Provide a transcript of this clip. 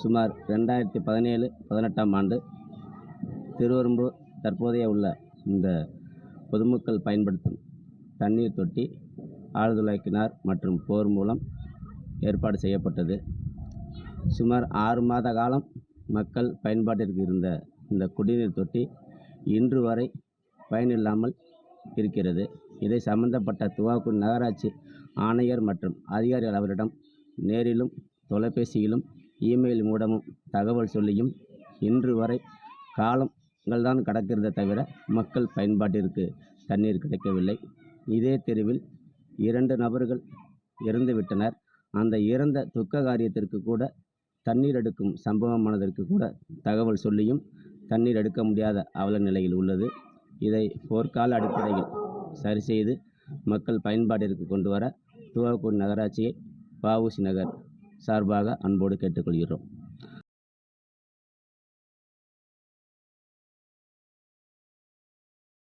சுமார் ரெண்டாயிரத்தி பதினேழு பதினெட்டாம் ஆண்டு திருவெரும்பூர் தற்போதைய உள்ள இந்த பொதுமக்கள் பயன்படுத்தும் தண்ணீர் தொட்டி ஆழ்துளை கிணறு மற்றும் போர் மூலம் ஏற்பாடு செய்யப்பட்டது. சுமார் ஆறு மாத காலம் மக்கள் பயன்பாட்டிற்கு இருந்த இந்த குடிநீர் தொட்டி இன்று வரை பயனில்லாமல் இருக்கிறது. இதை சம்பந்தப்பட்ட துவாக்குடி நகராட்சி ஆணையர் மற்றும் அதிகாரிகள் அவரிடம் நேரிலும் தொலைபேசியிலும் இமெயில் மூலமும் தகவல் சொல்லியும் இன்று வரை காலங்கள் தான் கடக்கிறத தவிர மக்கள் பயன்பாட்டிற்கு தண்ணீர் கிடைக்கவில்லை. இதே தெருவில் இரண்டு நபர்கள் இறந்துவிட்டனர். அந்த இறந்த துக்க காரியத்திற்கு கூட தண்ணீர் எடுக்கும் சம்பவமானதற்கு கூட தகவல் சொல்லியும் தண்ணீர் எடுக்க முடியாத அவல நிலையில் உள்ளது. இதை போர்க்கால அடிப்படையில் சரி செய்து மக்கள் பயன்பாட்டிற்கு கொண்டு வர துவாக்கூர் நகராட்சியை வஉசி நகர் சார்பாக அன்போடு கேட்டுக்கொள்கிறோம்.